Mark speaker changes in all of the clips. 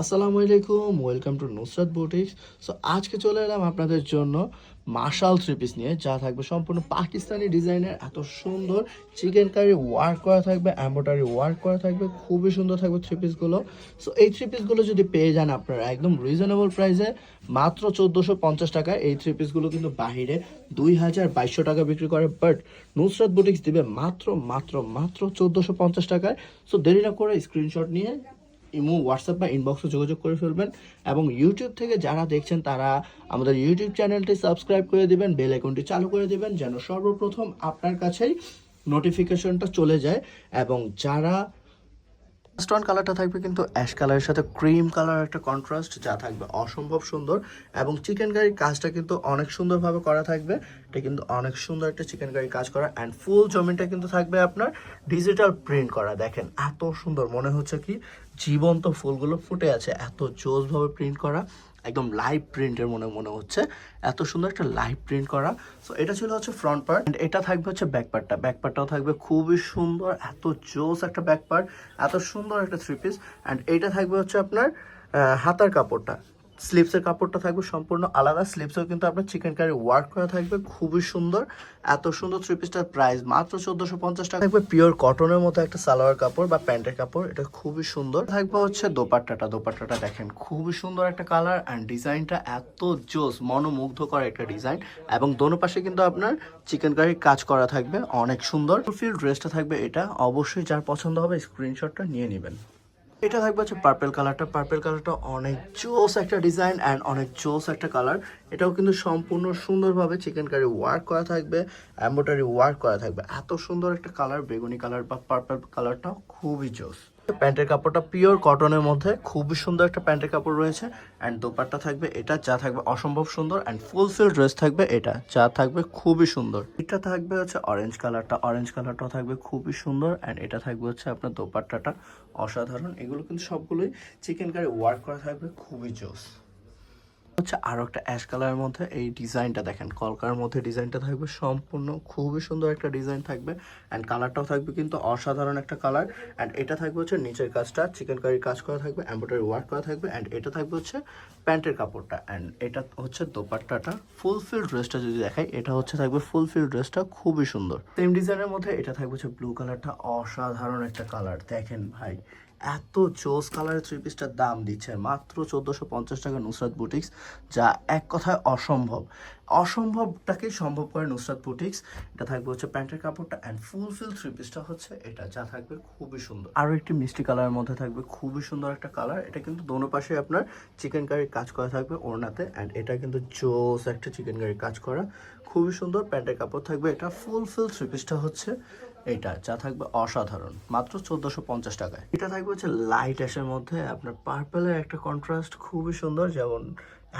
Speaker 1: আসসালামু আলাইকুম, welcome to Nusrat boutiques. So, আজকে চলে এলাম আপনাদের জন্য মার্শাল থ্রি পিস নিয়ে, যা থাকবে সম্পূর্ণ পাকিস্তানি ডিজাইনের, এত সুন্দর চিকেন কারি ওয়ার্ক করা থাকবে এম্বোটারি ওয়ার্ক করা থাকবে, খুবই সুন্দর থাকবে থ্রি পিসগুলো। সো, এই থ্রি পিসগুলো যদি পেয়ে যান আপনারা একদম রিজনেবল প্রাইসে মাত্র চোদ্দোশো পঞ্চাশ টাকায় এই থ্রি পিসগুলো কিন্তু বাহিরে দুই হাজার বাইশশো টাকা বিক্রি করে। বাট, নুসরাত বুটিক্স দিবে মাত্র মাত্র মাত্র চোদ্দোশো পঞ্চাশ টাকায়। সো, দেরি না করে স্ক্রিনশট নিয়ে ইমো, হোয়াটসঅ্যাপ বা ইনবক্সে যোগাযোগ করে ফেলবেন এবং ইউটিউব থেকে যারা দেখছেন, তারা আমাদের ইউটিউব চ্যানেলটি সাবস্ক্রাইব করে দেবেন বেল আইকনটি চালু করে দেবেন, যেন সর্বপ্রথম আপনার কাছেই নোটিফিকেশনটা চলে যায় এবং যারা স্টোন কালারটা থাকবে কিন্তু অ্যাশ কালারের সাথে ক্রিম কালার একটা কন্ট্রাস্ট যা থাকবে অসম্ভব সুন্দর এবং চিকেন কারির কাজটা কিন্তু অনেক সুন্দরভাবে করা থাকবে। এটা কিন্তু অনেক সুন্দর একটা চিকেন কারির কাজ করা অ্যান্ড ফুল জমিনটা কিন্তু থাকবে আপনার ডিজিটাল প্রিন্ট করা। দেখেন, এত সুন্দর, মনে হচ্ছে কি জীবন্ত ফুলগুলো ফুটে আছে, এত জোসভাবে প্রিন্ট করা, একদম লাইভ প্রিন্টের মনে মনে হচ্ছে, এত সুন্দর একটা লাইভ প্রিন্ট করা। সো এটা ছিল হচ্ছে ফ্রন্ট পার্ট অ্যান্ড এটা থাকবে হচ্ছে ব্যাক পার্টটা ব্যাক পার্টটাও থাকবে খুবই সুন্দর, এত জোস একটা ব্যাক পার্ট এত সুন্দর একটা থ্রি পিস অ্যান্ড এইটা থাকবে হচ্ছে আপনার হাতার কাপড়টা। স্লিপসের কাপড়টা থাকবে সম্পূর্ণ আলাদা। স্লিপসেও কিন্তু আপনার চিকেন কারি ওয়ার্ক করা থাকবে। খুবই সুন্দর। এত সুন্দর থ্রি পিসটার প্রাইস মাত্র চোদ্দোশো পঞ্চাশ টাকা। থাকবে পিওর কটনের মতো একটা সালোয়ার কাপড় বা প্যান্টের কাপড়। এটা খুবই সুন্দর। থাকবে হচ্ছে দোপাট্টাটা। দোপাট্টাটা দেখেন, খুবই সুন্দর একটা কালার অ্যান্ড ডিজাইনটা এত জোস মনোমুগ্ধ করা একটা ডিজাইন এবং দোনো পাশে কিন্তু আপনার চিকেন কারির কাজ করা থাকবে। অনেক সুন্দর। ফিল ড্রেসটা থাকবে এটা। অবশ্যই যার পছন্দ হবে স্ক্রিনশটটা নিয়ে নেবেন। এটা থাকবে হচ্ছে পার্পেল কালারটা পার্পেল কালারটা অনেক জোস একটা ডিজাইন অ্যান্ড অনেক জোস একটা কালার এটাও কিন্তু সম্পূর্ণ সুন্দরভাবে চিকেন কারি ওয়ার্ক করা থাকবে এম্বোটারি ওয়ার্ক করা থাকবে। এত সুন্দর একটা কালার বেগুনি কালার বা পার্পেল কালারটাও খুবই জোস। প্যান্টের কাপড়টা পিওর কটনের মধ্যে, খুবই সুন্দর একটা প্যান্টের কাপড় রয়েছে। অ্যান্ড দোপারটা থাকবে এটা, যা থাকবে অসম্ভব সুন্দর। অ্যান্ড ফুল ফিল ড্রেস থাকবে এটা, যা থাকবে খুবই সুন্দর। এটা থাকবে হচ্ছে অরেঞ্জ কালারটা অরেঞ্জ কালারটাও থাকবে খুবই সুন্দর। অ্যান্ড এটা থাকবে হচ্ছে আপনার দোপাট্টাটা অসাধারণ। এগুলো কিন্তু সবগুলোই চিকেন কারি ওয়ার্ক করা থাকবে, খুবই জোস। হচ্ছে আরও একটা অ্যাশ কালারের মধ্যে এই ডিজাইনটা দেখেন, কলকার মধ্যে ডিজাইনটা থাকবে, সম্পূর্ণ খুবই সুন্দর একটা ডিজাইন থাকবে অ্যান্ড কালারটাও থাকবে কিন্তু অসাধারণ একটা কালার অ্যান্ড এটা থাকবে হচ্ছে নিচের কাজটা চিকেন কারির কাজ করা থাকবে এম্ব্রয়ডারি ওয়ার্ক করা থাকবে অ্যান্ড এটা থাকবে হচ্ছে প্যান্টের কাপড়টা অ্যান্ড এটা হচ্ছে দোপাট্টাটা ফুল ফিল ড্রেসটা যদি দেখাই, এটা হচ্ছে থাকবে ফুল ফিল ড্রেসটা খুবই সুন্দর। সেম ডিজাইনের মধ্যে এটা থাকবে হচ্ছে ব্লু কালারটা অসাধারণ একটা কালার দেখেন ভাই এত জোস কালারের থ্রি পিসটার দাম দিচ্ছে। মাত্র চোদ্দোশো পঞ্চাশ টাকা নুসরাত বুটিক্স, যা এক কথায় অসম্ভব। অসম্ভবটাকে সম্ভব করে নুসরাত বুটিক্স। এটা থাকবে হচ্ছে প্যান্টের কাপড়টা অ্যান্ড ফুল ফিল থ্রি পিসটা হচ্ছে এটা, যা থাকবে খুবই সুন্দর। আরও একটি মিষ্টি কালারের মধ্যে থাকবে খুবই সুন্দর একটা কালার। এটা কিন্তু দোনো পাশে আপনার চিকেন কারির কাজ করা থাকবে ওড়নাতে অ্যান্ড এটা কিন্তু জোস একটা চিকেন কারির কাজ করা। খুবই সুন্দর প্যান্টের কাপড় থাকবে। এটা ফুল ফিল থ্রি পিসটা হচ্ছে এটা যা থাকবে অসাধারণ। মাত্র চোদ্দোশো পঞ্চাশ টাকায়। এটা থাকবে হচ্ছে লাইট অ্যাশের মধ্যে আপনার পার্পেলের একটা কন্ট্রাস্ট খুবই সুন্দর, যেমন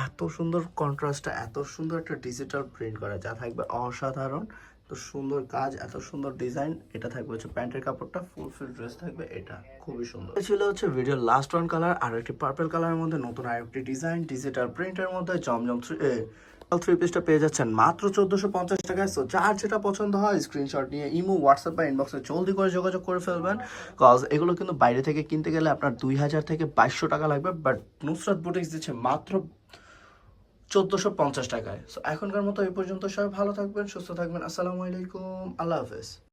Speaker 1: এত সুন্দর কন্ট্রাস্টটা এত সুন্দর একটা ডিজিটাল প্রিন্ট করা, যা থাকবে অসাধারণ। তো সুন্দর কাজ, এত সুন্দর ডিজাইন এটা থাকবে হচ্ছে প্যান্টের কাপড়টা ফুল ফিল ড্রেস থাকবে, এটা খুবই সুন্দর। ছিল হচ্ছে ভিডিওর লাস্ট ওয়ান কালার আর একটি পার্পেল কালারের মধ্যে নতুন আরেকটি ডিজাইন ডিজিটাল প্রিন্টের মধ্যে জমজম থ্রি পিসটা পেয়ে যাচ্ছেন মাত্র চোদ্দশো পঞ্চাশ টাকায়। সো যার যেটা পছন্দ হয় স্ক্রিনশট নিয়ে ইমো হোয়াটসঅ্যাপ বা ইনবক্সে জলদি করে যোগাযোগ করে ফেলবেন। কজ এগুলো কিন্তু বাইরে থেকে কিনতে গেলে আপনার দুই হাজার থেকে বাইশশো টাকা লাগবে বাট নুসরাত বুটিক্স দিচ্ছে মাত্র চোদ্দোশো পঞ্চাশ টাকায়। সো এখনকার মতো এই পর্যন্ত সবাই ভালো থাকবেন, সুস্থ থাকবেন। আসসালামু আলাইকুম। আল্লাহ হাফেজ।